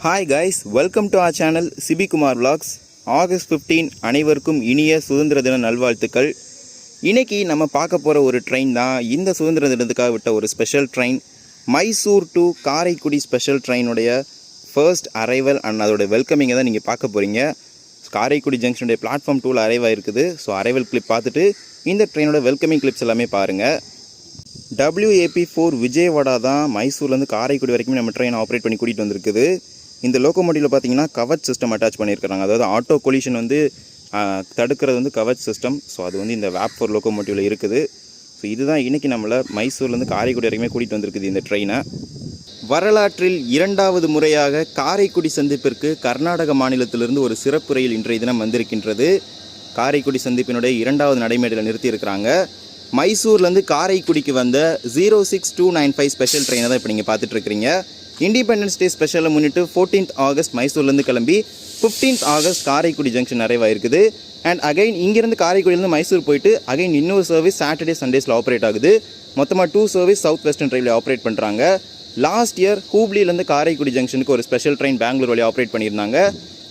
Hi guys welcome to our channel Sibikumar Kumar August 15 அனைவருக்கும் இனிய சுதந்திர தின நல்வாழ்த்துக்கள். இன்றைக்கி நம்ம பார்க்க போகிற ஒரு ட்ரெயின் தான் இந்த சுதந்திர தினத்துக்காக விட்ட ஒரு special train Mysore to Karaikudi special ட்ரெயினுடைய first arrival and அதோட வெல்கமிங்கை தான் நீங்கள் பார்க்க போகிறீங்க காரைக்குடி ஜங்ஷனுடைய பிளாட்ஃபார்ம் டூவில் அரைவ் ஆயிருக்குது ஸோ அரைவல் கிளிப் பார்த்துட்டு இந்த ட்ரெயினோட வெல்கமிங் கிளிப்ஸ் எல்லாமே பாருங்கள் டபிள்யூஏபி ஃபோர் விஜயவாடா தான் மைசூர்லேருந்து காரைக்குடி வரைக்கும் நம்ம ட்ரெயின் ஆப்ரேட் பண்ணி கூட்டிகிட்டு வந்திருக்குது. இந்த லோக்கோமோட்டிவில் பார்த்தீங்கன்னா கவச் சிஸ்டம் அட்டாச் பண்ணியிருக்காங்க அதாவது ஆட்டோ கொலிஷன் வந்து தடுக்கிறது வந்து கவச் சிஸ்டம் ஸோ அது வந்து இந்த வேப் ஃபோர் லோக்கோமோட்டிவில் இருக்குது. ஸோ இதுதான் இன்றைக்கி நம்மளை மைசூர்லேருந்து காரைக்குடி வரைக்குமே கூட்டிகிட்டு வந்திருக்குது இந்த ட்ரெயினை வரலாற்றில் இரண்டாவது முறையாக காரைக்குடி சந்திப்பிற்கு கர்நாடக மாநிலத்திலிருந்து ஒரு சிறப்பு ரயில் இன்றைய தினம் வந்திருக்கின்றது. காரைக்குடி சந்திப்பினுடைய இரண்டாவது நடைமேடையில் நிறுத்தியிருக்கிறாங்க. மைசூர்லேருந்து காரைக்குடிக்கு வந்த zero six two nine five special ட்ரெயினை தான் இப்போ நீங்கள் பார்த்துட்ருக்கிறீங்க இண்டிபெண்டன்ஸ் டே ஸ்பெஷலை முன்னிட்டு 14th ஆகஸ்ட் மைசூர்லேருந்து கிளம்பி 15th ஆகஸ்ட் காரைக்குடி ஜங்ஷன் நிறைவாயிருக்குது. அண்ட் அகைன் இங்கேருந்து காரைக்குடியிலேருந்து மைசூர் போயிட்டு அகைன் இன்னொரு சர்வீஸ் சாட்டர்டே சண்டேஸில் ஆப்ரேட் ஆகுது. மொத்தமாக two service south western railway operate பண்ணுறாங்க லாஸ்ட் இயர் ஹூப்ளிலேருந்து காரைக்குடி ஜங்ஷனுக்கு ஒரு ஸ்பெஷல் ட்ரெயின் பெங்களூர் வழி ஆப்ரேட் பண்ணியிருந்தாங்க.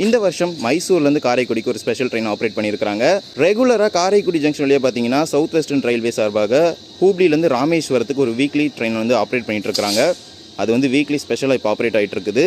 இந்த வருஷம் மைசூர்லேருந்து காரைக்குடிக்கு ஒரு ஸ்பெஷல் ட்ரெயின் ஆப்ரேட் பண்ணியிருக்காங்க ரெகுலராக காரைக்குடி ஜங்ஷன் வழியாக பார்த்தீங்கன்னா சவுத் வெஸ்டர்ன் ரயில்வே சார்பாக ஹூப்ளிலேருந்து ராமேஸ்வரத்துக்கு ஒரு வீக்லி ட்ரெயின் வந்து ஆப்ரேட் பண்ணிட்டு இருக்காங்க. அது வந்து வீக்லி ஸ்பெஷலாக இப்போ ஆப்ரேட் ஆகிட்டு இருக்குது.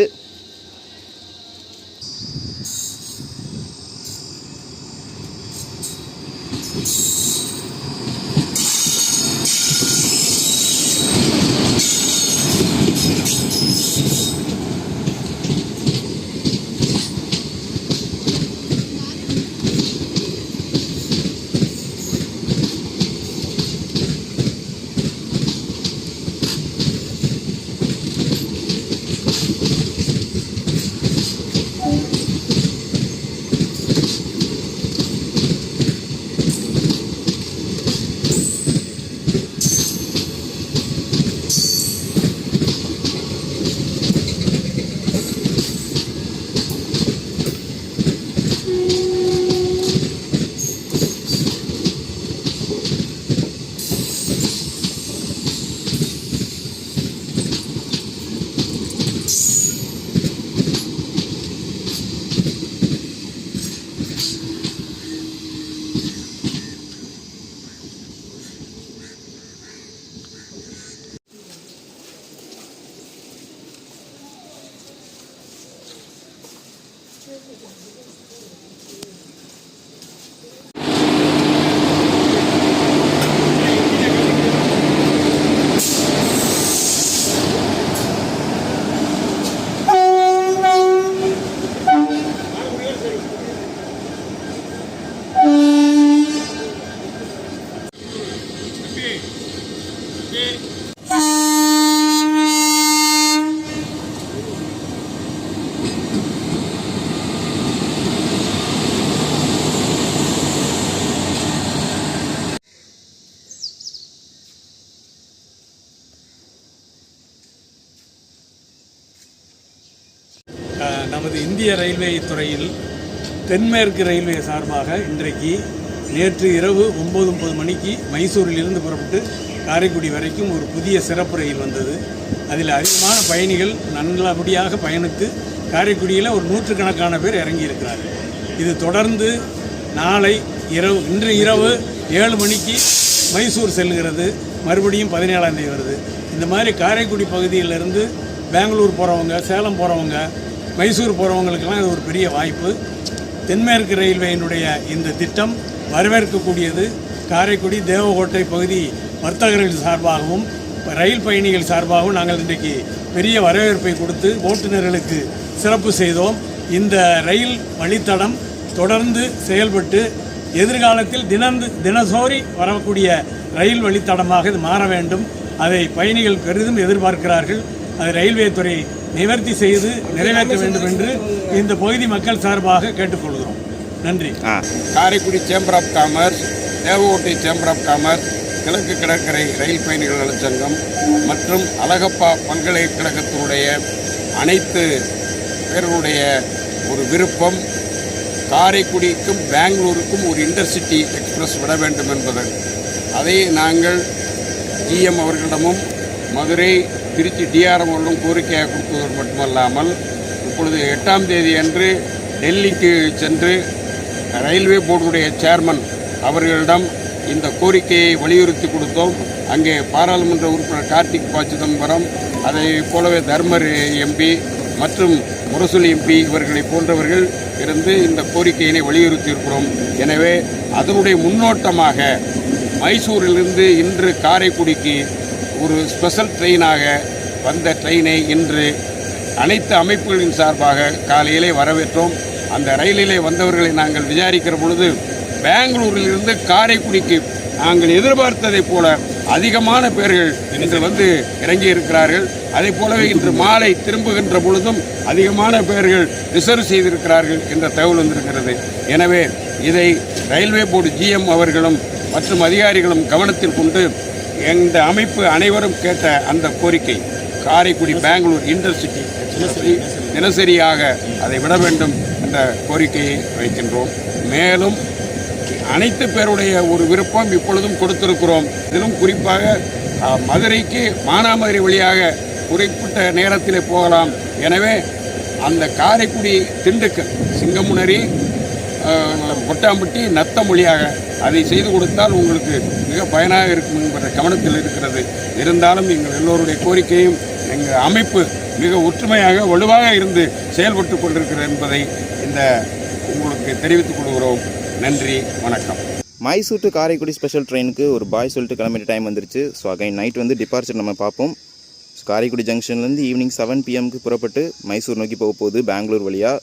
நமது இந்திய ரயில்வே துறையில் தென்மேற்கு ரயில்வே சார்பாக இன்றைக்கு நேற்று இரவு ஒம்பது முப்பது மணிக்கு மைசூரிலிருந்து புறப்பட்டு காரைக்குடி வரைக்கும் ஒரு புதிய சிறப்பு ரயில் வந்தது. அதில் அதிகமான பயணிகள் நல்லபடியாக பயணித்து காரைக்குடியில் ஒரு நூற்றுக்கணக்கான பேர் இறங்கியிருக்கிறார்கள். இது தொடர்ந்து நாளை இரவு இன்று இரவு ஏழு மணிக்கு மைசூர் செல்கிறது. மறுபடியும் பதினேழாம் தேதி வருது. இந்த மாதிரி காரைக்குடி பகுதியிலிருந்து பெங்களூர் போகிறவங்க சேலம் போகிறவங்க மைசூர் போகிறவங்களுக்கெல்லாம் இது ஒரு பெரிய வாய்ப்பு. தென்மேற்கு ரயில்வேயினுடைய இந்த திட்டம் வரவேற்கக்கூடியது. காரைக்குடி தேவகோட்டை பகுதி வர்த்தகர்கள் சார்பாகவும் ரயில் பயணிகள் சார்பாகவும் நாங்கள் இன்றைக்கு பெரிய வரவேற்பை கொடுத்து ஓட்டுநர்களுக்கு சிறப்பு செய்தோம். இந்த ரயில் வழித்தடம் தொடர்ந்து செயல்பட்டு எதிர்காலத்தில் தினந்து தினசோரி வரக்கூடிய ரயில் வழித்தடமாக இது மாற வேண்டும். அதை பயணிகள் பெரிதும் எதிர்பார்க்கிறார்கள். அது ரயில்வே துறை நிவர்த்தி செய்து நிறைவேற்ற வேண்டும் என்று இந்த பகுதி மக்கள் சார்பாக கேட்டுக்கொள்கிறோம். நன்றி. Karaikudi chamber of commerce Devakottai chamber of commerce கிழக்கு கடற்கரை ரயில் பயணிகள் நலச்சங்கம் மற்றும் அழகப்பா பல்கலைக்கழகத்தினுடைய அனைத்து பேர்களுடைய ஒரு விருப்பம் காரைக்குடிக்கும் பெங்களூருக்கும் ஒரு இன்டர்சிட்டி எக்ஸ்பிரஸ் விட வேண்டும் என்பது. அதை நாங்கள் ஜிஎம் அவர்களிடமும் மதுரை திருச்சி டிஆர்எம் அவர்களும் கோரிக்கையாக கொடுப்பது மட்டுமல்லாமல் இப்பொழுது எட்டாம் தேதி அன்று டெல்லிக்கு சென்று ரயில்வே போர்டுடைய சேர்மன் அவர்களிடம் இந்த கோரிக்கையை வலியுறுத்தி கொடுத்தோம். அங்கே பாராளுமன்ற உறுப்பினர் கார்த்திக் பா சிதம்பரம் அதை போலவே தர்மர் எம்பி மற்றும் முரசொலி எம்பி இவர்களை போன்றவர்கள் இருந்து இந்த கோரிக்கையினை வலியுறுத்தியிருக்கிறோம். எனவே அதனுடைய முன்னோட்டமாக மைசூரிலிருந்து இன்று காரைக்குடிக்கு ஒரு ஸ்பெஷல் ட்ரெயினாக வந்த ட்ரெயினை இன்று அனைத்து அமைப்புகளின் சார்பாக காலையிலே வரவேற்றோம். அந்த ரயிலிலே வந்தவர்களை நாங்கள் விசாரிக்கிற பொழுது பெங்களூரிலிருந்து காரைக்குடிக்கு நாங்கள் எதிர்பார்த்ததைப் போல அதிகமான பேர்கள் இன்று வந்து இறங்கி இருக்கிறார்கள் அதே போலவே இன்று மாலை திரும்புகின்ற பொழுதும் அதிகமான பேர்கள் ரிசர்வ் செய்திருக்கிறார்கள் என்ற தகவல் வந்திருக்கிறது. எனவே இதை ரயில்வே போர்டு ஜிஎம் அவர்களும் மற்றும் அதிகாரிகளும் கவனத்தில் கொண்டு எந்த அமைப்பு அனைவரும் கேட்ட அந்த கோரிக்கை காரைக்குடி பெங்களூர் இன்டர்சிட்டி தினசரியாக அதை விட வேண்டும் என்ற கோரிக்கையை வைக்கின்றோம். மேலும் அனைத்து பேருடைய ஒரு விருப்பம் இப்பொழுதும் கொடுத்திருக்கிறோம். இதிலும் குறிப்பாக மதுரைக்கு மானாமதுரை வழியாக குறிப்பிட்ட நேரத்தில் போகலாம். எனவே அந்த காரைக்குடி திண்டுக்கல் சிங்கமுனரி கொட்டாம்பட்டி நத்த மொழியாக அதை செய்து கொடுத்தால் உங்களுக்கு மிக பயனாக இருக்கும் என்ற கவனத்தில் இருக்கிறது. இருந்தாலும் எங்கள் எல்லோருடைய கோரிக்கையும் எங்கள் அமைப்பு மிக ஒற்றுமையாக வலுவாக இருந்து செயல்பட்டு கொண்டிருக்கிறது என்பதை இந்த உங்களுக்கு தெரிவித்துக் கொள்கிறோம். நன்றி வணக்கம். மைசூர் டு காரைக்குடி ஸ்பெஷல் ட்ரெயினுக்கு ஒரு பாய் சொல்லிட்டு கிளம்பிட்ட டைம் வந்துருச்சு. ஸோ அகைன் நைட் வந்து டிபார்ச்சர் நம்ம பார்ப்போம். ஸோ காரைக்குடி ஜங்ஷன்லேருந்து ஈவினிங் செவன் பிஎம்க்கு புறப்பட்டு மைசூர் நோக்கி போக போகுது. பெங்களூர் வழியாக